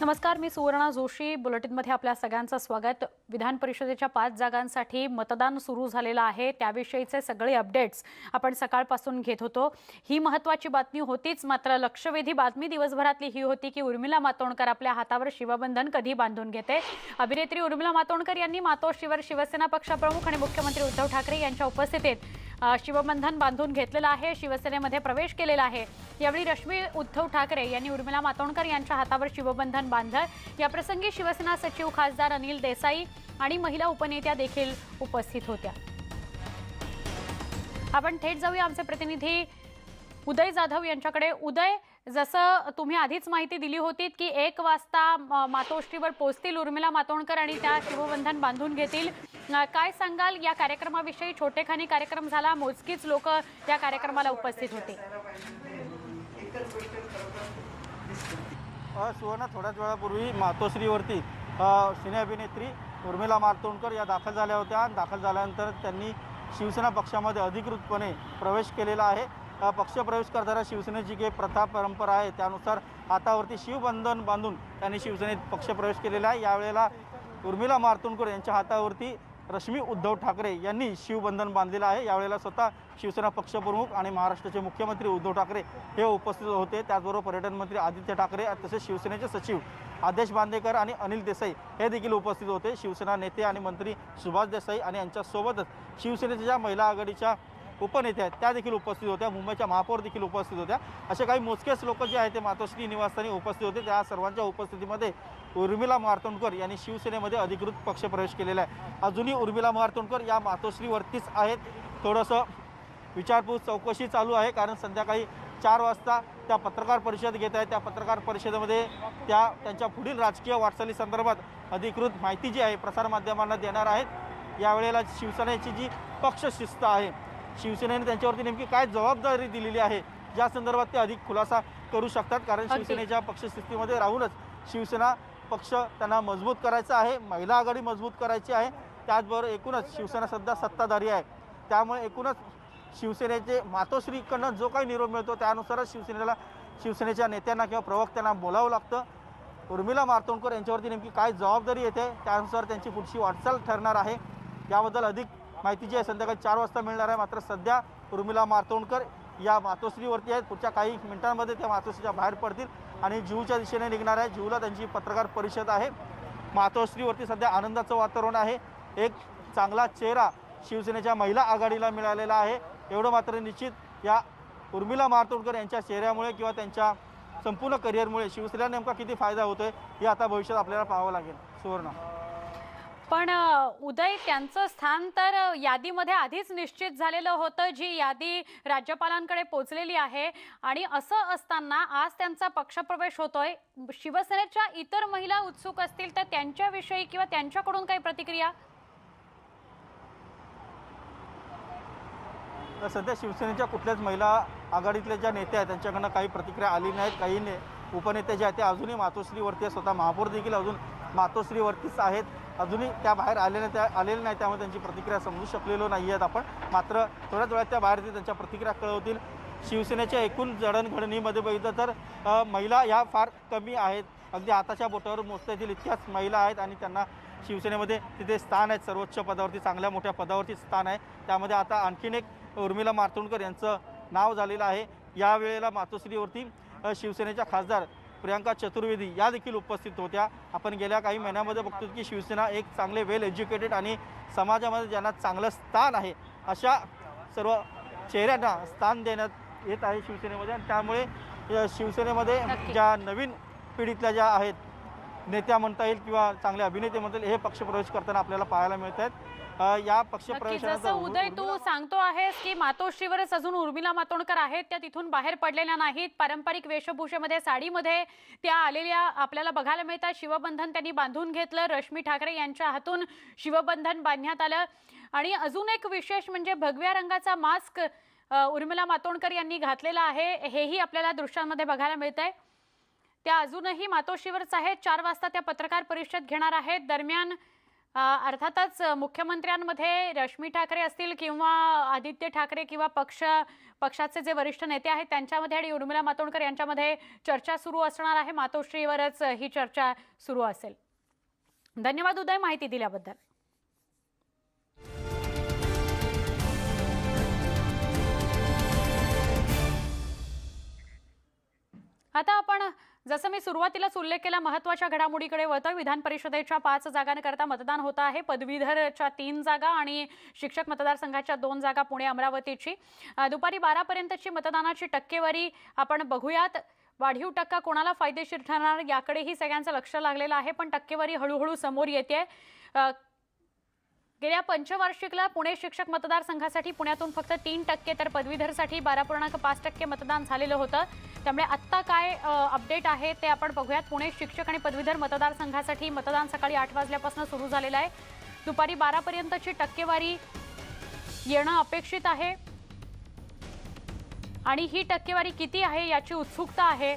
नमस्कार मी सुवर्णा जोशी. बुलेटिनमध्ये आपल्या सगळ्यांचं स्वागत. विधान परिषदेच्या पाच जागांसाठी मतदान सुरू झालेलं आहे. त्याविषयीचे सगळे अपडेट्स आपण सकाळपासून घेत होतो. ही महत्त्वाची बातमी होतीच मात्र लक्षवेधी बातमी दिवसभरातली ही होती की उर्मिला मातोंडकर आपल्या हातावर शिवबंधन कधी बांधून घेते? अभिनेत्री उर्मिला मातोंडकर यांनी मातोश्रीवर शिवसेना पक्षप्रमुख आणि मुख्यमंत्री उद्धव ठाकरे यांच्या उपस्थितीत शिवबंधन बांधून घेतलेलं आहे शिवसेनेमध्ये प्रवेश केलेला आहे. यावेळी रश्मी उद्धव ठाकरे यांनी उर्मिला मातोंडकर यांच्या हातावर शिवबंधन बांधलं. याप्रसंगी शिवसेना सचिव खासदार अनिल देसाई आणि महिला उपनेत्या देखील उपस्थित होत्या. आपण थेट जाऊया आमचे प्रतिनिधी उदय जाधव यांच्याकडे. उदय जसं तुम्ही आधीच माहिती दिली होती की एक वाजता म, मातोश्रीवर पोचतील उर्मिला मातोंडकर आणि त्या शिवबंधन बांधून घेतील. काय सांगाल? या कार्यक्रमाविषयी छोटेखानी कार्यक्रम झाला. मोजकीच लोक या कार्यक्रमाला उपस्थित होते. सुवर्ण थोड्याच वेळापूर्वी मातोश्रीवरती सिने अभिनेत्री उर्मिला मातोंडकर या दाखल झाल्या होत्या. आणि दाखल झाल्यानंतर त्यांनी शिवसेना पक्षामध्ये अधिकृतपणे प्रवेश केलेला आहे. पक्षप्रवेश करताना शिवसेनेची काही प्रथा परंपरा आहे त्यानुसार हातावरती शिवबंधन बांधून त्यांनी शिवसेनेत पक्षप्रवेश केलेला आहे. यावेळेला उर्मिला मार्तुंडकर यांच्या हातावरती रश्मी उद्धव ठाकरे यांनी शिवबंधन बांधलेलं आहे. यावेळेला स्वतः शिवसेना पक्षप्रमुख आणि महाराष्ट्राचे मुख्यमंत्री उद्धव ठाकरे हे उपस्थित होते. त्याचबरोबर पर्यटन मंत्री आदित्य ठाकरे तसेच शिवसेनेचे सचिव आदेश बांदेकर आणि अनिल देसाई हे देखील उपस्थित होते. शिवसेना नेते आणि मंत्री सुभाष देसाई आणि यांच्यासोबतच शिवसेनेच्या ज्या महिला आघाडीच्या उपनेत्या आहेत. त्या देखील उपस्थित होत्या. मुंबईच्या महापौर देखील उपस्थित होत्या. असे काही मोजकेच लोक जे आहेत ते मातोश्री निवासस्थानी उपस्थित होते. त्या सर्वांच्या उपस्थितीमध्ये उर्मिला मार्तोंडकर यांनी शिवसेनेमध्ये अधिकृत पक्षप्रवेश केलेला आहे. अजूनही उर्मिला मार्तोंडकर या मातोश्रीवरतीच आहेत. थोडंसं विचारपूस चौकशी चालू आहे. कारण संध्याकाळी चार वाजता त्या पत्रकार परिषद घेत आहेत. त्या पत्रकार परिषदेमध्ये त्या त्यांच्या पुढील राजकीय वाटचाली संदर्भात अधिकृत माहिती जी आहे प्रसारमाध्यमांना देणार आहेत. यावेळेला शिवसेनेची जी पक्षशिस्त आहे शिवसेनेने त्यांच्यावरती नेमकी काय जबाबदारी दिलेली आहे? या संदर्भात ते अधिक खुलासा करू शकतात कारण. शिवसेनेच्या पक्षशिस्तीमध्ये राहूनच शिवसेना पक्ष त्यांना मजबूत करायचा आहे महिला आघाडी मजबूत करायची आहे. त्याचबरोबर एकूणच शिवसेना सध्या सत्ताधारी आहे. त्यामुळे एकूणच शिवसेनेचे मातोश्रीकडनं जो काही निरोप मिळतो त्यानुसारच शिवसेनेला शिवसेनेच्या नेत्यांना किंवा प्रवक्त्यांना बोलावं लागतं. उर्मिला मार्तोंडकर यांच्यावरती नेमकी काय जबाबदारी येते त्यानुसार त्यांची पुढची वाटचाल ठरणार आहे. याबद्दल अधिक माहिती जी आहे संध्याकाळी चार वाजता मिळणार आहे. मात्र सध्या उर्मिला मातोंडकर या मातोश्रीवरती आहेत. पुढच्या काही मिनिटांमध्ये त्या मातोश्रीच्या बाहेर पडतील आणि जीवच्या दिशेने निघणार आहे. जीवला त्यांची पत्रकार परिषद आहे. मातोश्रीवरती सध्या आनंदाचं वातावरण आहे. एक चांगला चेहरा शिवसेनेच्या महिला आघाडीला मिळालेला आहे. एवढं मात्र निश्चित या उर्मिला मारतोडकर यांच्या चेहऱ्यामुळे किंवा त्यांच्या संपूर्ण करिअरमुळे शिवसेनेला नेमका किती फायदा होतोय हे आता भविष्यात आपल्याला पाहावं लागेल. सुवर्ण. पण उदय त्यांचं स्थान तर यादीमध्ये आधीच निश्चित झालेलं होतं जी यादी राज्यपालांकडे पोचलेली आहे. आणि असं असताना आज त्यांचा पक्षप्रवेश होतोय. शिवसेनेच्या इतर महिला उत्सुक असतील तर त्यांच्याविषयी किंवा त्यांच्याकडून काही प्रतिक्रिया? सध्या शिवसेनेच्या कुठल्याच महिला आघाडीतल्या ज्या नेत्या आहेत त्यांच्याकडनं काही प्रतिक्रिया आली नाहीत. काही ने उपनेते जे आहेत ते अजूनही मातोश्रीवरती आहेत. स्वतः महापौर देखील अजून मातोश्रीवरतीच आहेत. अजूनही त्या बाहेर आलेल्या त्या आलेल्या नाही त्यामुळे त्यांची प्रतिक्रिया समजू शकलेलो नाही आहेत आपण. मात्र थोड्याच वेळात त्या बाहेर त्यांच्या प्रतिक्रिया कळवतील. शिवसेनेच्या एकूण जडणघडणीमध्ये बघितलं तर महिला ह्या फार कमी आहेत. अगदी हाताच्या बोटावर मोजता येतील इतक्याच महिला आहेत आणि त्यांना शिवसेनेमध्ये तिथे स्थान आहेत. सर्वोच्च पदावरती चांगल्या मोठ्या पदावरती स्थान आहे. त्यामध्ये आता आणखीन एक उर्मिला मातोंडकर यांचं नाव झालेलं आहे. यावेळेला मातोश्रीवरती शिवसेनेच्या खासदार प्रियांका चतुर्वेदी या देखील उपस्थित होत्या. आपण गेल्या काही महिन्यामध्ये बघतो की शिवसेना एक चांगले वेल एज्युकेटेड आणि समाजामध्ये ज्यांना चांगलं स्थान आहे अशा सर्व चेहऱ्यांना स्थान देण्यात येत आहे शिवसेनेमध्ये. आणि त्यामुळे शिवसेनेमध्ये. ज्या नवीन पिढीतल्या ज्या आहेत नेत्या म्हणता येईल किंवा चांगले अभिनेते म्हणता येईल हे पक्षप्रवेश करताना आपल्याला पाहायला मिळत आहेत या पक्षप्रवेशानंतर जसं उदय तू सांगतो आहेस की मातोश्रीवरच अजून उर्मिला मातोंडकर आहेत त्या तिथून बाहेर पडलेल्या नाहीत. पारंपरिक वेशभूषेमध्ये साडीमध्ये त्या आलेल्या आपल्याला बघायला मिळतात. शिवबंधन त्यांनी बांधून घेतलं. रश्मी ठाकरे यांच्या हातून शिवबंधन बांधण्यात आलं. आणि अजून एक विशेष म्हणजे भगव्या रंगाचा मास्क उर्मिला मातोंडकर यांनी घातलेला आहे. हेही आपल्याला दृश्यांमध्ये बघायला मिळत आहे त्या अजूनही मातोश्रीवरच आहेत. चार वाजता त्या पत्रकार परिषद घेणार आहेत. दरम्यान अर्थातच मुख्यमंत्र्यांमध्ये रश्मी ठाकरे असतील किंवा आदित्य ठाकरे किंवा पक्ष पक्षाचे जे वरिष्ठ नेते आहेत त्यांच्यामध्ये आणि उर्मिला मातोंडकर यांच्यामध्ये चर्चा सुरू असणार आहे. मातोश्रीवरच ही चर्चा सुरू असेल. धन्यवाद उदय माहिती दिल्याबद्दल. आता आपण जसं मी सुरुवातीलाच उल्लेख केला महत्त्वाच्या घडामोडीकडे वळतोय. विधान परिषदेच्या पाच जागांकरता मतदान होत आहे. पदवीधरच्या तीन जागा आणि शिक्षक मतदारसंघाच्या दोन जागा पुणे अमरावतीची. दुपारी बारापर्यंतची मतदानाची टक्केवारी आपण बघूयात. वाढीव टक्का कोणाला फायदेशीर ठरणार याकडेही सगळ्यांचं लक्ष लागलेलं आहे पण टक्केवारी हळूहळू समोर येते गेल्या पंचवार्षिकला पुणे शिक्षक मतदारसंघासाठी पुण्यातून फक्त तीन टक्के तर पदवीधरसाठी बारा पूर्णांक पाच टक्के मतदान झालेलं होतं. त्यामुळे आत्ता काय अपडेट आहे ते आपण बघूयात. पुणे शिक्षक आणि पदवीधर मतदारसंघासाठी मतदान सकाळी आठ वाजल्यापासून सुरू झालेलं आहे. दुपारी बारापर्यंतची टक्केवारी येणं अपेक्षित आहे. आणि ही टक्केवारी किती आहे याची उत्सुकता आहे.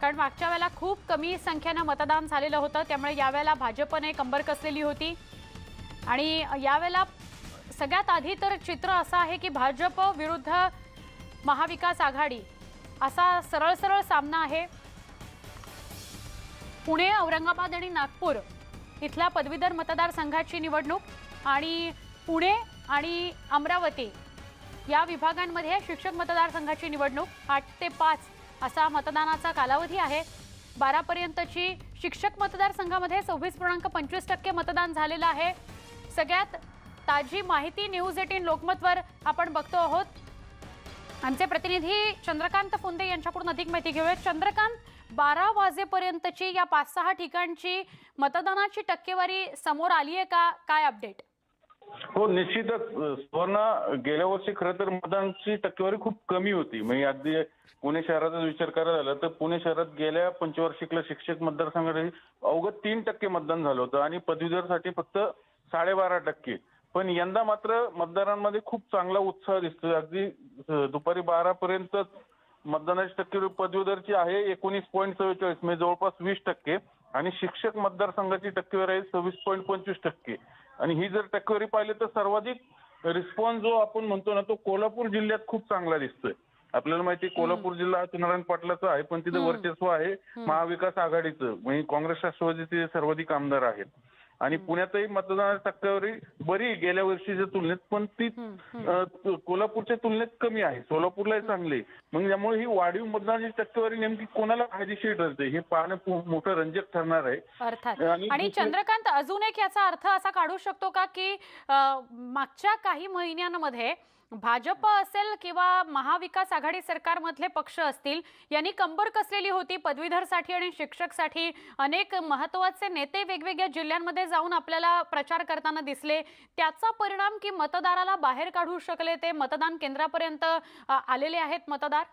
कारण मागच्या वेळेला खूप कमी संख्येनं मतदान झालेलं होतं. त्यामुळे यावेळेला भाजपने कंबर कसलेली होती. आणि यावेळेला सगळ्यात आधी तर चित्र असं आहे की भाजप विरुद्ध महाविकास आघाडी असा सरळ सरळ सामना आहे. पुणे औरंगाबाद आणि नागपूर इथल्या पदवीधर मतदारसंघाची निवडणूक आणि पुणे आणि अमरावती या विभागांमध्ये शिक्षक मतदारसंघाची निवडणूक आठ ते पाच असा मतदानाचा कालावधी आहे. बारापर्यंतची शिक्षक मतदारसंघामध्ये सव्वीस पूर्णांक पंचवीस टक्के मतदान झालेलं आहे. सगळ्यात ताजी माहिती न्यूज एटीन लोकमतवर आपण बघतो आहोत. आमचे प्रतिनिधी चंद्रकांत फुंदे यांच्याकडून अधिक माहिती घेऊयात. चंद्रकांत बारा वाजेपर्यंतची या पाच सहा ठिकाणची मतदानाची टक्केवारी समोर आली आहे का? काय अपडेट हो निश्चितच. सुवर्ण गेल्या वर्षी खरं तर मतदानाची टक्केवारी खूप कमी होती. म्हणजे अगदी पुणे शहराचा विचार करायला झाला तर पुणे शहरात गेल्या पंचवार्षिकला शिक्षक मतदारसंघासाठी अवघं तीन टक्के मतदान झालं होतं. आणि पदवीधरसाठी फक्त साडेबारा टक्के. पण यंदा मात्र मतदारांमध्ये खूप चांगला उत्साह दिसतोय. अगदी दुपारी बारा पर्यंत मतदानाची टक्केवारी पदवीधरची आहे. एकोणीस पॉईंट चव्वेचाळीस म्हणजे जवळपास वीस टक्के. आणि शिक्षक मतदारसंघाची टक्केवारी आहे सव्वीस पॉईंट पंचवीस टक्के. आणि ही जर टक्केवारी पाहिली तर सर्वाधिक रिस्पॉन्स जो आपण म्हणतो ना तो कोल्हापूर जिल्ह्यात खूप चांगला दिसतोय. आपल्याला माहिती कोल्हापूर जिल्हा हा नारायण पाटलाचा आहे पण तिथे. वर्चस्व आहे महाविकास आघाडीचं. म्हणजे काँग्रेस राष्ट्रवादीचे सर्वाधिक आमदार आहेत. आणि पुण्यातही मतदानाची टक्केवारी बरी गेल्या वर्षीच्या तुलनेत पण ती कोल्हापूरच्या तुलनेत कमी आहे. सोलापूरलाही चांगली. मग त्यामुळे ही वाढीव मतदानाची टक्केवारी नेमकी कोणाला फायदेशीर ठरते? हे पाहणं मोठं रंजक ठरणार आहे. अर्थात. आणि चंद्रकांत अजून एक याचा अर्थ असा काढू शकतो का की मागच्या काही महिन्यांमध्ये भाजप असेल किंवा महाविकास आघाडी सरकारमधले पक्ष असतील यांनी कंबर कसलेली होती? पदवीधरसाठी आणि शिक्षकसाठी अनेक महत्त्वाचे नेते वेगवेगळ्या जिल्ह्यांमध्ये जाऊन आपल्याला प्रचार करताना दिसले. त्याचा परिणाम की मतदाराला बाहेर काढू शकले ते मतदान केंद्रापर्यंत आलेले आहेत मतदार?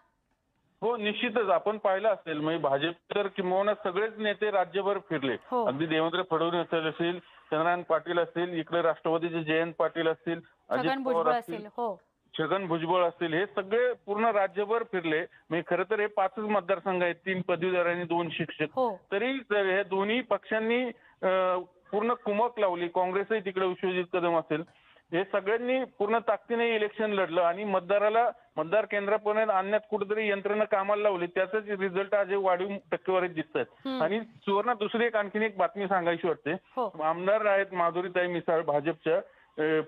हो निश्चितच. आपण पाहिलं असेल म्हणजे भाजप तर किंबहुना सगळेच नेते राज्यभर फिरले. हो. अगदी देवेंद्र फडणवीस असतील चंद्रकांत पाटील असतील इकडे राष्ट्रवादीचे जयंत पाटील असतील अजित पवार असतील असेल हो. छगन भुजबळ असतील हे सगळे पूर्ण राज्यभर फिरले. म्हणजे खरं तर हे पाचच मतदारसंघ आहेत तीन पदवीधर आणि दोन शिक्षक. हो. तरी जर हे दोन्ही पक्षांनी अं, पूर्ण कुमक लावली काँग्रेसही तिकडे विश्वजित कदम असेल हे सगळ्यांनी पूर्ण ताकदीने इलेक्शन लढलं आणि मतदाराला मतदार केंद्रापर्यंत आणण्यात कुठेतरी यंत्रणा कामाला लावली. त्याचाच रिझल्ट आज वाढीव टक्केवारीत दिसत आहेत. आणि सुवर्ण दुसरी एक आणखीन एक बातमी सांगायची वाटते. हो. आमदार आहेत माधुरीताई मिसाळ भाजपच्या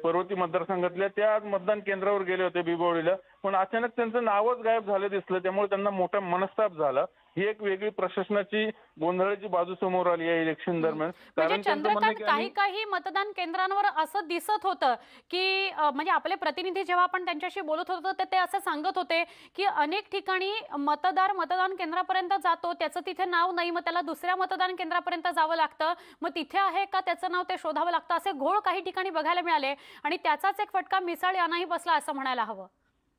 पर्वती मतदारसंघातल्या. त्या आज मतदान केंद्रावर गेले होते बिबवडीला पण अचानक त्यांचं नावच गायब झालं दिसलं त्यामुळे त्यांना मोठा मनस्ताप झाला. ही एक वेगळी प्रशासनाची गोंधळाची बाजू समोर आली आहे इलेक्शन दरम्यान. म्हणजे चंद्रकांत काही काही मतदान केंद्रांवर असं दिसत होतं की म्हणजे आपले प्रतिनिधी जेव्हा आपण त्यांच्याशी बोलत होतो तर ते असं सांगत होते की अनेक ठिकाणी मतदार मतदान केंद्रापर्यंत जातो त्याचं तिथे नाव नाही मग त्याला दुसऱ्या मतदान केंद्रापर्यंत जावं लागतं मग तिथे आहे का त्याचं नाव ते शोधावं लागतं असे घोळ काही ठिकाणी बघायला मिळाले आणि त्याचाच एक फटका मिसाळ यांनाही बसला असं म्हणायला हवं.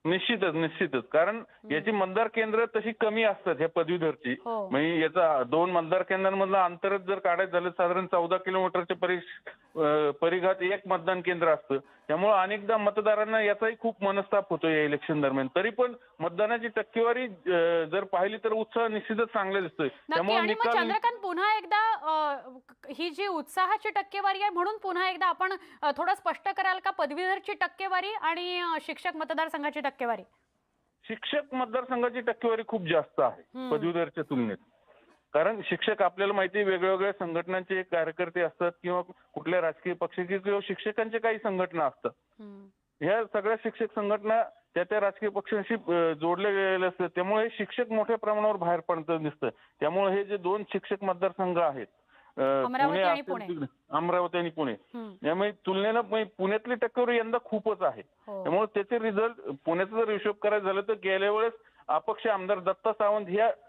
निश्चितच निश्चितच. कारण याची मतदार केंद्र तशी कमी असतात ह्या पदवीधरची. हो. म्हणजे याचा दोन मतदार केंद्रांमधलं अंतरच जर काढायचं झालं साधारण चौदा किलोमीटरच्या परि अं, परिघात एक मतदान केंद्र असतं. त्यामुळे अनेकदा मतदारांना याचाही खूप मनस्ताप होतो या इलेक्शन दरम्यान. तरी पण मतदानाची टक्केवारी अं, जर पाहिली तर उत्साह निश्चितच चांगला दिसतोय. नक्की. आणि मग चंद्रकांत पुन्हा एकदा अ, ही जी उत्साहाची टक्केवारी आहे म्हणून पुन्हा एकदा आपण अ, थोडं स्पष्ट कराल का पदवीधरची टक्केवारी आणि अ, शिक्षक मतदारसंघाची टक्केवारी? शिक्षक मतदारसंघाची टक्केवारी खूप जास्त आहे. पदवीधरच्या तुलनेत. कारण शिक्षक आपल्याला माहिती वेगवेगळ्या संघटनांचे कार्यकर्ते असतात किंवा कुठल्या राजकीय पक्षाचे किंवा शिक्षकांचे काही संघटना असतात. ह्या सगळ्या शिक्षक संघटना त्या त्या राजकीय पक्षांशी जोडले गेलेले असतात. त्यामुळे शिक्षक मोठ्या प्रमाणावर बाहेर पडतं दिसतं त्यामुळे हे जे दोन शिक्षक मतदारसंघ आहेत अमरावती आणि पुणे. तिकडे- अमरावती आणि पुणे. हम्म. यामुळे तुलनेनं म्हणजे पुण्यातली टक्केवारी यंदा खूपच आहे. हो. त्यामुळे त्याचे रिझल्ट पुण्याचा जर हिशोब करायचा झालं तर गेल्या वेळेस अपक्ष आमदार दत्ता सावंत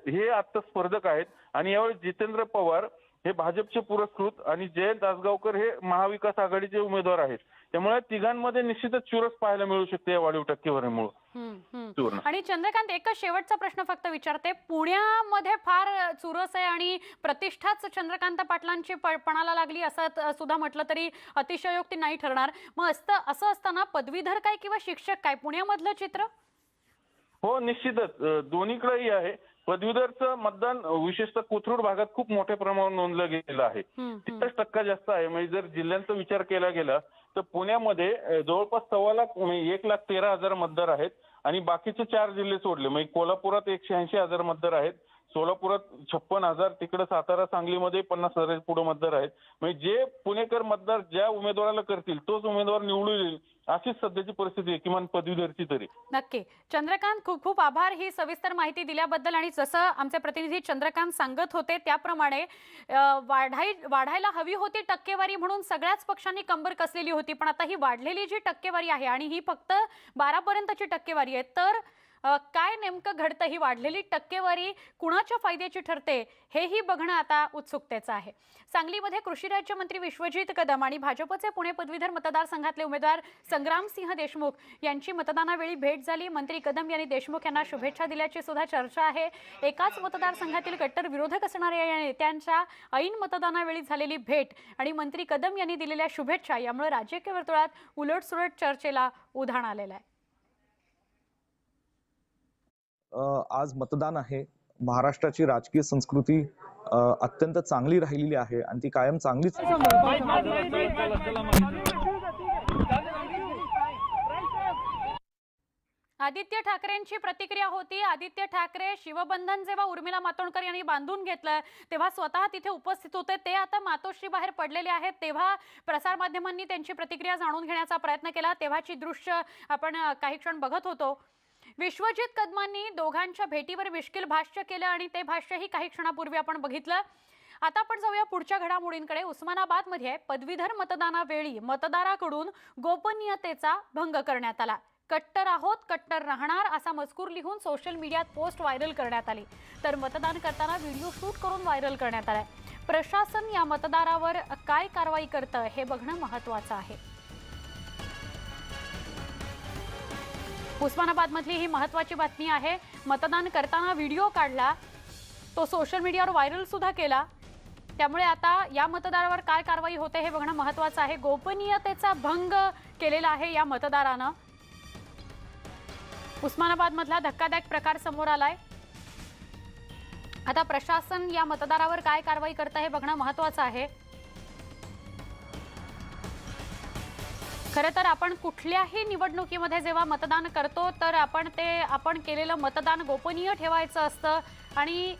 हे आता स्पर्धक आहेत. आणि यावेळेस जितेंद्र पवार हे भाजपचे पुरस्कृत आणि जयंत आसगावकर हे महाविकास आघाडीचे उमेदवार आहेत. त्यामुळे तिघांमध्ये निश्चितच चुरस पाहायला मिळू शकते या वाढीव टक्केवारीमुळे. आणि चंद्रकांत एकच शेवटचा प्रश्न फक्त विचारते. पुण्यामध्ये फार चुरस आहे आणि प्रतिष्ठाच चंद्रकांत पाटलांची पणाला लागली असं सुद्धा म्हटलं तरी अतिशयोक्ती नाही ठरणार. मग असतं असं असताना पदवीधर काय किंवा शिक्षक काय? पुण्यामधलं चित्र? हो निश्चितच. दोन्हीकडेही आहे. पदवीधरचं मतदान विशेषतः कोथरूड भागात खूप मोठ्या प्रमाणावर नोंदलं गेलं आहे. तिथंच टक्का जास्त आहे. म्हणजे जर जिल्ह्यांचा विचार केला गेला तर पुण्यामध्ये जवळपास सव्वा लाख म्हणजे एक लाख तेरा हजार मतदार आहेत आणि बाकीचे चार जिल्हे सोडले. म्हणजे कोल्हापुरात एकशे ऐंशी हजार मतदार आहेत. सोलापुरात छप्पन हजार तिकडे सातारा सांगलीमध्ये पन्नास हजार पुढे मतदार आहेत. म्हणजे जे पुणेकर मतदार ज्या उमेदवाराला करतील तोच उमेदवार निवडून येईल अशीच सध्याची परिस्थिती आहे किमान पदवीधरची तरी. नक्की. चंद्रकांत खूप खूप आभार. ही सविस्तर माहिती दिल्याबद्दल आणि जसं आमचे प्रतिनिधी चंद्रकांत सांगत होते त्याप्रमाणे वाढाई वाढायला हवी होती टक्केवारी म्हणून सगळ्याच पक्षांनी कंबर कसलेली होती पण आता ही वाढलेली जी टक्केवारी आहे आणि ही फक्त बारा पर्यंतची टक्केवारी आहे तर काय नेमकं घडतं? ही वाढलेली टक्केवारी कुणाच्या फायद्याची ठरते? हेही बघणं आता उत्सुकतेचं आहे. सांगलीमध्ये कृषी राज्यमंत्री विश्वजित कदम आणि भाजपचे पुणे पदवीधर मतदारसंघातले उमेदवार संग्रामसिंह देशमुख यांची मतदानावेळी भेट झाली. मंत्री कदम यांनी देशमुख यांना शुभेच्छा दिल्याची सुद्धा चर्चा आहे. एकाच मतदारसंघातील कट्टर विरोधक असणाऱ्या या नेत्यांच्या ऐन मतदानावेळी झालेली भेट आणि मंत्री कदम यांनी दिलेल्या शुभेच्छा यामुळे राजकीय वर्तुळात उलटसुलट चर्चेला उधाण आलेलं आहे अ, आज मतदान आहे. महाराष्ट्राची राजकीय संस्कृती अत्यंत चांगली राहिलेली आहे आणि ती कायम चांगलीच आदित्य ठाकरेंची प्रतिक्रिया होती. आदित्य ठाकरे शिवबंधन जेव्हा उर्मिला मातोंडकर यांनी बांधून घेतलं तेव्हा स्वतः तिथे उपस्थित होते. ते आता मातोश्री बाहेर पडलेले आहेत. तेव्हा प्रसारमाध्यमांनी त्यांची प्रतिक्रिया जाणून घेण्याचा प्रयत्न केला. तेव्हाची दृश्य आपण काही क्षण बघत होतो. विश्वजित कदमांनी दोघांच्या भेटीवर विश्किल भाष्य केलं आणि ते भाष्यही काही क्षणापूर्वी आपण बघितलं. आता आपण जाऊया पुढच्या घडामोडींकडे. उस्मानाबादमध्ये पदवीधर मतदानावेळी मतदाराकडून गोपनीयतेचा भंग करण्यात आला. कट्टर आहोत कट्टर राहणार असा मजकूर लिहून सोशल मीडियात पोस्ट व्हायरल करण्यात आली. तर मतदान करताना व्हिडिओ शूट करून व्हायरल करण्यात आलाय. प्रशासन या मतदारावर काय कारवाई करतं हे बघणं महत्वाचं आहे. उस्मानाबादमधली ही महत्वाची बातमी आहे. मतदान करताना व्हिडिओ काढला. तो सोशल मीडियावर व्हायरलसुद्धा केला. त्यामुळे आता या मतदारावर काय कारवाई होते हे बघणं महत्वाचं आहे. गोपनीयतेचा भंग केलेला आहे या मतदारानं. उस्मानाबादमधला धक्कादायक प्रकार समोर आलाय. आता प्रशासन या मतदारावर काय कारवाई करतं हे बघणं महत्वाचं आहे. खरं तर आपण कुठल्याही निवडणुकीमध्ये जेव्हा मतदान करतो तर आपण ते आपण केलेलं मतदान गोपनीय ठेवायचं असतं. आणि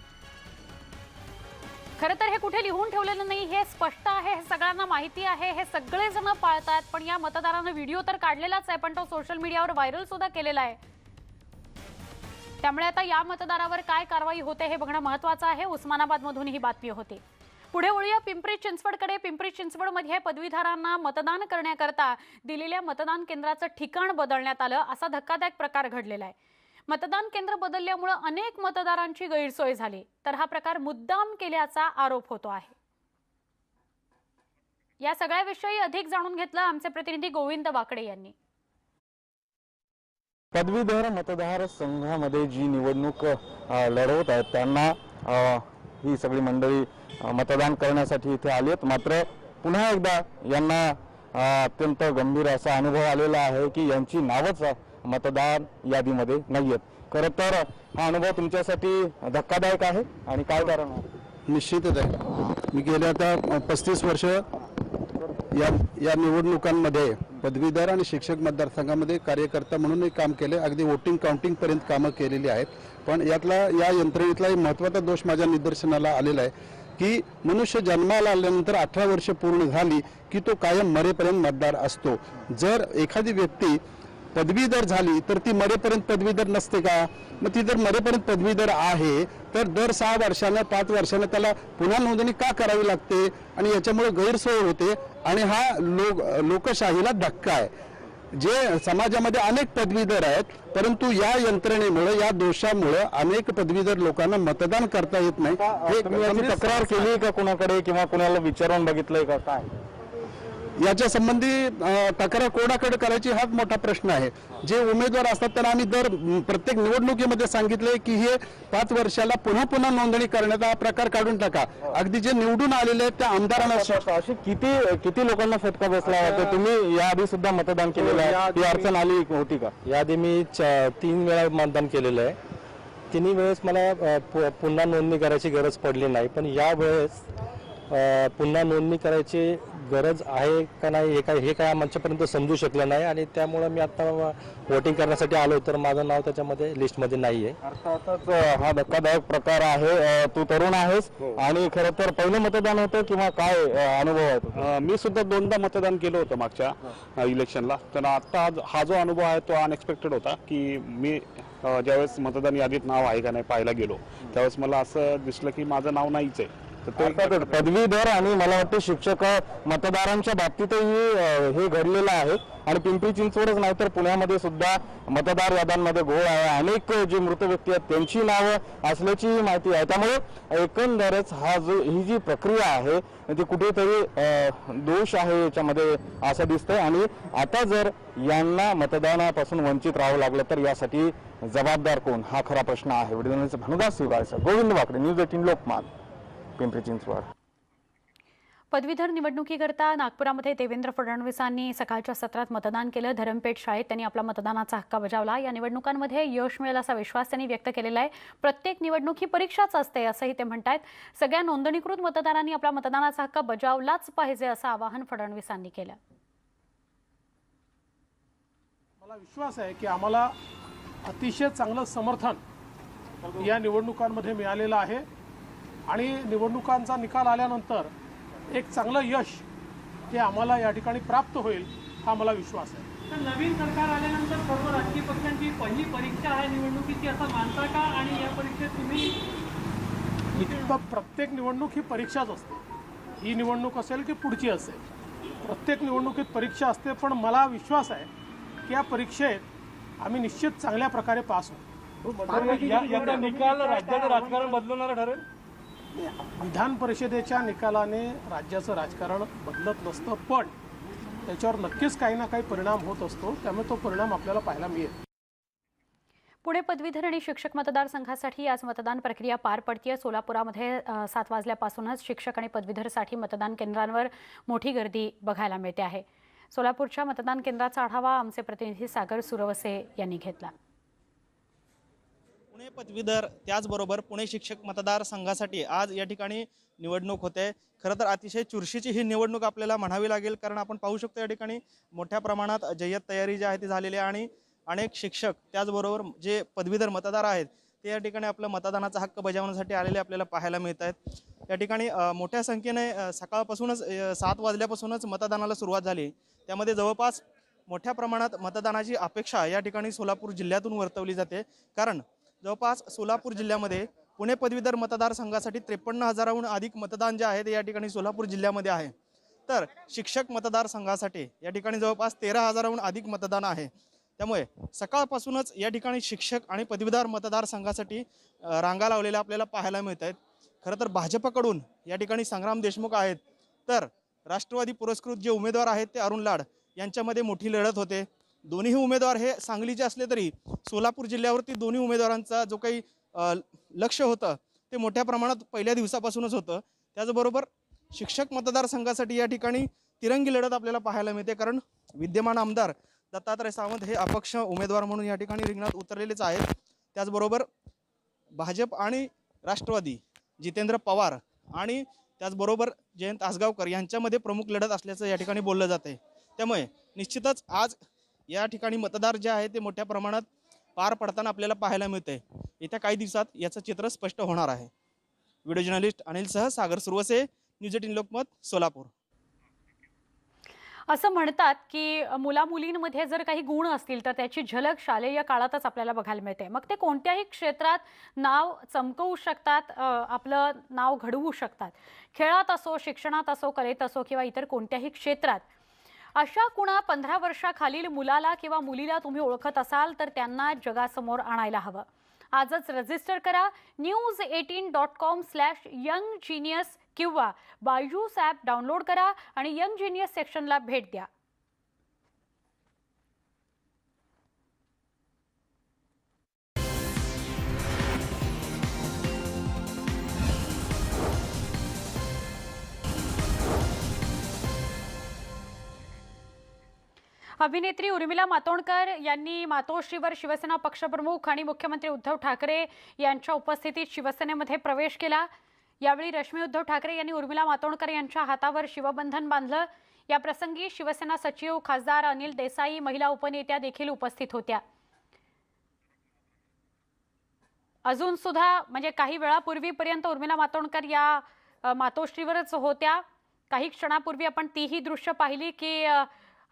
खरं तर हे कुठे लिहून ठेवलेलं नाही हे स्पष्ट आहे हे सगळ्यांना माहिती आहे हे सगळेजण पाळतात पण या मतदारानं व्हिडिओ तर काढलेलाच आहे पण तो सोशल मीडियावर व्हायरल सुद्धा केलेला आहे. त्यामुळे आता या मतदारावर काय कारवाई होते हे बघणं महत्वाचं आहे. उस्मानाबादमधून ही बातमी होती. पुढे वळूया. पिंपरी चिंचवडकडे. पिंपरी चिंचवडमध्ये पदवीधरांना मतदान करण्याकरता दिलेल्या मतदान केंद्राचं ठिकाण बदलण्यात आलं. असा धक्कादायक प्रकार घडलेला आहे. मतदान केंद्र बदलल्यामुळे अनेक मतदारांची गैरसोय झाली. तर हा प्रकार मुद्दाम केल्याचा आरोप होतो आहे. या सगळ्याविषयी अधिक जाणून घेतलं आमचे प्रतिनिधी गोविंद वाकडे यांनी. पदवीधर मतदार संघामध्ये जी निवडणूक लढवत आहेत त्यांना ही सगळी मंडळी मतदान करण्यासाठी इथे आली आहेत मात्र पुन्हा एकदा यांना अत्यंत गंभीर असा अनुभव आलेला आहे की यांची नावच मतदान यादीमध्ये नाही आहेत खरं तर हा अनुभव तुमच्यासाठी धक्कादायक आहे आणि काय कारण निश्चितच आहे. मी गेल्या आता पस्तीस वर्ष या या निवडणुकांमध्ये पदवीधर आणि शिक्षक मतदारसंघामध्ये कार्यकर्ता म्हणूनही काम केले. अगदी वोटिंग काउंटिंगपर्यंत कामं केलेली आहेत. पण यातला या यंत्रणेतलाही महत्त्वाचा दोष माझ्या निदर्शनाला आलेला आहे की मनुष्य जन्माला आल्यानंतर अठरा वर्ष पूर्ण झाली की तो कायम मरेपर्यंत मतदार असतो. जर एखादी व्यक्ती पदवीधर झाली तर ती मरेपर्यंत पदवीधर नसते का? मग ती जर मरेपर्यंत पदवीधर आहे तर दर सहा वर्षानं पाच वर्षानं त्याला पुन्हा नोंदणी का करावी लागते? आणि याच्यामुळे गैरसोय होते आणि हा लोक लोकशाहीला धक्का आहे. जे समाजामध्ये अनेक पदवीधर आहेत परंतु या यंत्रणेमुळे या दोषामुळे अनेक पदवीधर लोकांना मतदान करता येत नाही. हे तक्रार केली का कोणाकडे किंवा कोणाला विचारून बघितलंय का काय? याच्या संबंधी तक्रार कोणाकडे करायची हाच मोठा प्रश्न आहे. जे उमेदवार असतात त्यांना आम्ही दर प्रत्येक निवडणुकीमध्ये सांगितले की हे पाच वर्षाला पुन्हा पुन्हा नोंदणी करण्याचा हा प्रकार काढून टाका. अगदी जे निवडून आलेले आहेत त्या आमदारांना अशी किती किती लोकांना फटका बसला होता तुम्ही याआधी सुद्धा मतदान केलेलं आहे. ही अडचण आली होती का? याआधी मी तीन वेळा मतदान केलेलं आहे. तिन्ही वेळेस मला पुन्हा नोंदणी करायची गरज पडली नाही. पण या वेळेस अ, पुन्हा नोंदणी करायची गरज आहे का नाही हे काय हे काय आमच्यापर्यंत समजू शकलं नाही आणि त्यामुळं मी आता वोटिंग करण्यासाठी आलो तर माझं नाव त्याच्यामध्ये लिस्टमध्ये नाही आहे अर्थातच अ, हा धक्कादायक प्रकार आहे अ, तू तरुण आहेस आणि खरं तर पहिलं मतदान होतं किंवा काय अ, अनुभव आहे तुझा? अ, मी सुद्धा दोनदा मतदान केलं होतं मागच्या अ, इलेक्शनला तर आता आज- हा जो अनुभव आहे तो अनएक्सपेक्टेड होता की मी अ, ज्यावेळेस मतदान यादीत नाव आहे का नाही पाहायला गेलो त्यावेळेस मला असं दिसलं की माझं नाव नाहीच आहे. तर पदवीधर आणि मला वाटतं शिक्षक मतदारांच्या बाबतीतही हे घडलेलं आहे. आणि पिंपरी चिंचवडच नाही तर पुण्यामध्ये सुद्धा मतदार याद्यांमध्ये घोळ आहे. अनेक जे मृत व्यक्ती आहेत त्यांची नावं असल्याचीही माहिती आहे. त्यामुळे एकंदरच हा जो ही जी प्रक्रिया आहे ती कुठेतरी दोष आहे याच्यामध्ये असं दिसतंय. आणि आता जर यांना मतदानापासून वंचित राहावं लागलं तर यासाठी जबाबदार कोण? हा खरा प्रश्न आहे. वडिलांचा भानुदास स्वीकारायचा गोविंद वाकडे न्यूज एटीन लोकमान पिंपरी चिंचवड. पदवीधर निवडणुकीकरता नागपुरामध्ये देवेंद्र फडणवीसांनी सकाळच्या सत्रात मतदान केलं. धरमपेठ शाळेत त्यांनी आपला मतदानाचा हक्क बजावला. या निवडणुकांमध्ये यश मिळेल असा विश्वास त्यांनी व्यक्त केलेला आहे. प्रत्येक निवडणूक ही परीक्षाच असते असंही ते म्हणतायत. सगळ्या नोंदणीकृत मतदारांनी आपला मतदानाचा हक्क बजावलाच पाहिजे असं आवाहन फडणवीसांनी केलं. मला विश्वास आहे की आम्हाला अतिशय चांगलं समर्थन या निवडणुकांमध्ये मिळालेलं आहे. आणि निवडणुकांचा निकाल आल्यानंतर एक चांगलं यश हे आम्हाला या ठिकाणी प्राप्त होईल हा मला विश्वास आहे. तर नवीन सरकार आल्यानंतर सर्व राजकीय पक्षांची पहिली परीक्षा आहे निवडणुकीची असं मानता का? आणि या परीक्षेत तुम्ही तर प्रत्येक निवडणूक ही परीक्षाच असते. ही निवडणूक असेल की पुढची असेल. प्रत्येक निवडणुकीत परीक्षा असते पण मला विश्वास आहे की या परीक्षेत आम्ही निश्चित चांगल्या प्रकारे पास होऊ. निकाल राज्याचं राजकारण बदलवणारा ठरेल? विधान परिषदेच्या निकालाने राज्याचं राजकारण बदलत नसतं पण त्याच्यावर नक्कीच काही ना काही परिणाम होत असतो. त्यामुळे तो परिणाम आपल्याला पाहायला मिळेल. पुणे पदवीधर आणि शिक्षक मतदारसंघासाठी आज मतदान प्रक्रिया पार पडतीय. सोलापुरामध्ये सात वाजल्यापासूनच शिक्षक आणि पदवीधरसाठी मतदान केंद्रांवर मोठी गर्दी बघायला मिळते आहे. सोलापूरच्या मतदान केंद्राचा आढावा आमचे प्रतिनिधी सागर सुरवसे यांनी घेतला. पुणे पदवीधर त्याचबरोबर पुणे शिक्षक मतदारसंघासाठी आज या ठिकाणी निवडणूक होते. खरं तर अतिशय चुरशीची ही निवडणूक आपल्याला म्हणावी लागेल कारण आपण पाहू शकतो या ठिकाणी मोठ्या प्रमाणात जय्यत तयारी जी आहे ती झालेली आहे आणि अनेक शिक्षक त्याचबरोबर जे पदवीधर मतदार आहेत ते या ठिकाणी आपलं मतदानाचा हक्क बजावण्यासाठी आलेले आपल्याला पाहायला मिळत आहेत. या ठिकाणी मोठ्या संख्येने सकाळपासूनच सात वाजल्यापासूनच मतदानाला सुरुवात झाली. त्यामध्ये जवळपास मोठ्या प्रमाणात मतदानाची अपेक्षा या ठिकाणी सोलापूर जिल्ह्यातून वर्तवली जाते. कारण जवळपास सोलापूर जिल्ह्यामध्ये पुणे पदवीधर मतदारसंघासाठी त्रेपन्न हजाराहून अधिक मतदान जे आहे ते या ठिकाणी सोलापूर जिल्ह्यामध्ये आहे. तर शिक्षक मतदारसंघासाठी या ठिकाणी जवळपास तेरा हजाराहून अधिक मतदान आहे. त्यामुळे सकाळपासूनच या ठिकाणी शिक्षक आणि पदवीधर मतदारसंघासाठी रांगा लावलेल्या आपल्याला पाहायला मिळत आहेत खरं तर भाजपकडून या ठिकाणी संग्राम देशमुख आहेत. तर राष्ट्रवादी पुरस्कृत जे उमेदवार आहेत ते अरुण लाड यांच्यामध्ये मोठी लढत होते. दोन्ही उमेदवार हे सांगलीचे असले तरी सोलापूर जिल्ह्यावरती दोन्ही उमेदवारांचा जो काही लक्ष होतं ते मोठ्या प्रमाणात पहिल्या दिवसापासूनच होतं. त्याचबरोबर शिक्षक मतदारसंघासाठी या ठिकाणी तिरंगी लढत आपल्याला पाहायला मिळते. कारण विद्यमान आमदार दत्तात्रय सावंत हे अपक्ष उमेदवार म्हणून या ठिकाणी रिंगणात उतरलेलेच आहेत. त्याचबरोबर भाजप आणि राष्ट्रवादी जितेंद्र पवार आणि त्याचबरोबर जयंत आसगावकर यांच्यामध्ये प्रमुख लढत असल्याचं या ठिकाणी बोललं जात आहे त्यामुळे निश्चितच आज या ठिकाणी मतदार जे आहे ते मोठ्या प्रमाणात पार पडताना आपल्याला पाहायला मिळते येत्या काही दिवसात याचं चित्र स्पष्ट होणार आहे. व्हिडिओ जर्नलिस्ट अनिलसह सागर सुरवसे न्यूज एटीन लोकमत सोलापूर. असं म्हणतात की मुला मुलींमध्ये जर काही गुण असतील तर त्याची झलक शालेय काळातच आपल्याला बघायला मिळते. मग ते कोणत्याही क्षेत्रात नाव चमकवू शकतात आपलं नाव घडवू शकतात. खेळात असो शिक्षणात असो कलेत असो किंवा इतर कोणत्याही क्षेत्रात अशा कुणा पंधरा वर्षाखालील मुलाला किंवा मुलीला तुम्ही ओळखत असाल तर त्यांना जगासमोर आणायला हवं. आजच रजिस्टर करा. News eighteen dot com slash young genius किंवा बायजूस ॲप डाउनलोड करा आणि यंग जिनियस सेक्शनला भेट द्या. अभिनेत्री उर्मिला मातोंडकर यांनी मातोश्रीवर शिवसेना पक्षप्रमुख आणि मुख्यमंत्री उद्धव ठाकरे यांच्या उपस्थितीत शिवसेनेमध्ये प्रवेश केला. यावेळी रश्मी उद्धव ठाकरे यांनी उर्मिला मातोंडकर यांच्या हातावर शिवबंधन बांधलं. या प्रसंगी शिवसेना सचिव खासदार अनिल देसाई महिला उपनेत्या देखील उपस्थित होत्या. अजून सुद्धा म्हणजे काही वेळापूर्वीपर्यंत उर्मिला मातोंडकर या मातोश्रीवरच होत्या. काही क्षणापूर्वी आपण तीही दृश्य पाहिली की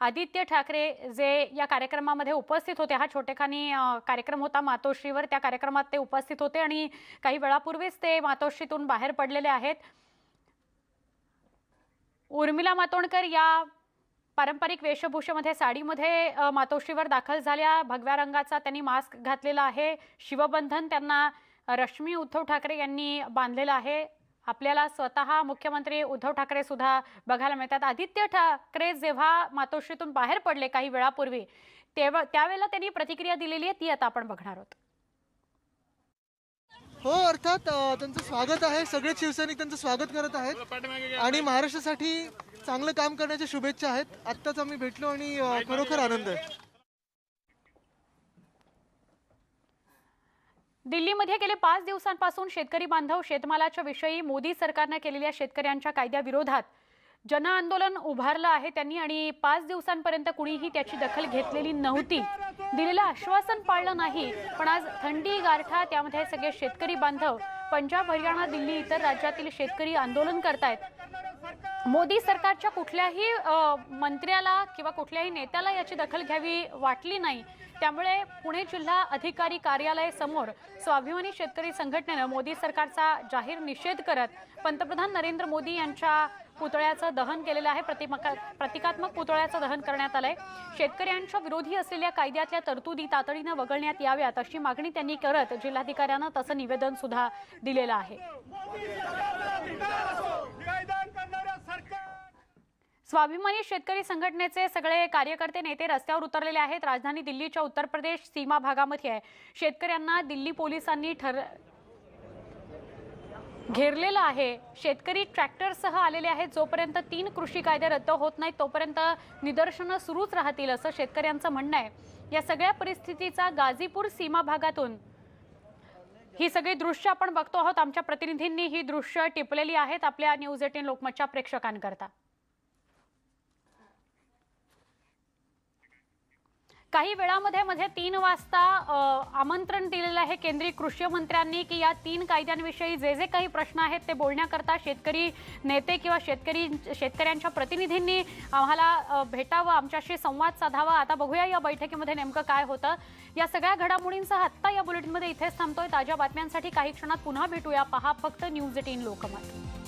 आदित्य ठाकरे जे या कार्यक्रमामध्ये उपस्थित होते हा छोटेखानी कार्यक्रम होता मातोश्रीवर. त्या कार्यक्रमात ते उपस्थित होते आणि काही वेळापूर्वीच ते मातोश्रीतून बाहेर पडलेले आहेत. उर्मिला मातोंडकर या पारंपरिक वेशभूषेमध्ये साडीमध्ये मातोश्रीवर दाखल झाल्या. भगव्या रंगाचा त्यांनी मास्क घातलेला आहे. शिवबंधन त्यांना रश्मी उद्धव ठाकरे यांनी बांधलेलं आहे. आपल्याला स्वतः मुख्यमंत्री उद्धव ठाकरे सुद्धा बघायला मिळतात. आदित्य ठाकरे जेव्हा मातोश्रीतून बाहेर पडले काही वेळापूर्वी तेव्हा त्यावेळेला त्यांनी प्रतिक्रिया दिलेली आहे ती आता आपण बघणार आहोत. हो अर्थात त्यांचं स्वागत आहे. सगळे शिवसैनिक त्यांचं स्वागत करत आहेत. आणि महाराष्ट्रासाठी चांगलं काम करण्याच्या शुभेच्छा आहेत. आत्ताच आम्ही भेटलो आणि खरोखर आनंद आहे. दिल्लीमध्ये गेले पाच दिवसांपासून शेतकरी बांधव शेतमालाच्या विषयी मोदी सरकारनं केलेल्या शेतकऱ्यांच्या कायद्याविरोधात जन आंदोलन उभारलं आहे त्यांनी आणि पाच दिवसांपर्यंत कुणीही त्याची दखल घेतलेली नव्हती. दिलेलं आश्वासन पाळलं नाही पण आज थंडी गारठा त्यामध्ये सगळे शेतकरी बांधव पंजाब हरियाणा दिल्ली इतर राज्यातील शेतकरी आंदोलन करतायत. मोदी सरकारच्या कुठल्याही मंत्र्याला किंवा कुठल्याही नेत्याला याची दखल घ्यावी वाटली नाही. त्यामुळे पुणे जिल्हा अधिकारी कार्यालय समोर स्वाभिमानी शेतकरी संघटनेनं मोदी सरकारचा जाहीर निषेध करत पंतप्रधान नरेंद्र मोदी यांच्या पुतळ्याचं दहन केलेलं आहे. प्रतिमा प्रतिकात्मक पुतळ्याचं दहन करण्यात आलंय. शेतकऱ्यांच्या विरोधी असलेल्या कायद्यातल्या तरतुदी तातडीनं वगळण्यात याव्यात अशी मागणी त्यांनी करत जिल्हाधिकाऱ्यांना तसं निवेदन सुद्धा दिलेलं आहे. स्वाभिमानी शेतकरी संघटनेचे सगळे कार्यकर्ते नेते रस्त्यावर उतरलेले आहेत. राजधानी दिल्लीच्या उत्तर प्रदेश सीमा भागामध्ये आहे. शेतकऱ्यांना दिल्ली पोलिसांनी ठर घेरलेलं आहे. शेतकरी ट्रॅक्टरसह आलेले आहेत. जोपर्यंत तीन कृषी कायदे रद्द होत नाहीत तोपर्यंत निदर्शनं सुरूच राहतील असं शेतकऱ्यांचं म्हणणं आहे. या सगळ्या परिस्थितीचा गाझीपूर सीमा भागातून ही सगळी दृश्य आपण बघतो आहोत. आमच्या प्रतिनिधींनी ही दृश्य टिपलेली आहेत. आपल्या न्यूज एटीन लोकमतच्या प्रेक्षकांकरता. काही वेळामध्ये मध्ये तीन वाजता आमंत्रण दिलेलं आहे केंद्रीय कृषी मंत्र्यांनी की या तीन कायद्यांविषयी जे जे काही प्रश्न आहेत ते बोलण्याकरता शेतकरी नेते किंवा शेतकरी शेतकऱ्यांच्या प्रतिनिधींनी आम्हाला भेटावं आमच्याशी संवाद साधावा. आता बघूया या बैठकीमध्ये नेमकं काय होतं. या सगळ्या घडामोडींसह आत्ता या बुलेटिनमध्ये इथेच थांबतोय ताज्या बातम्यांसाठी. काही क्षणात पुन्हा भेटूया. पहा फक्त न्यूज एटीन लोकमत.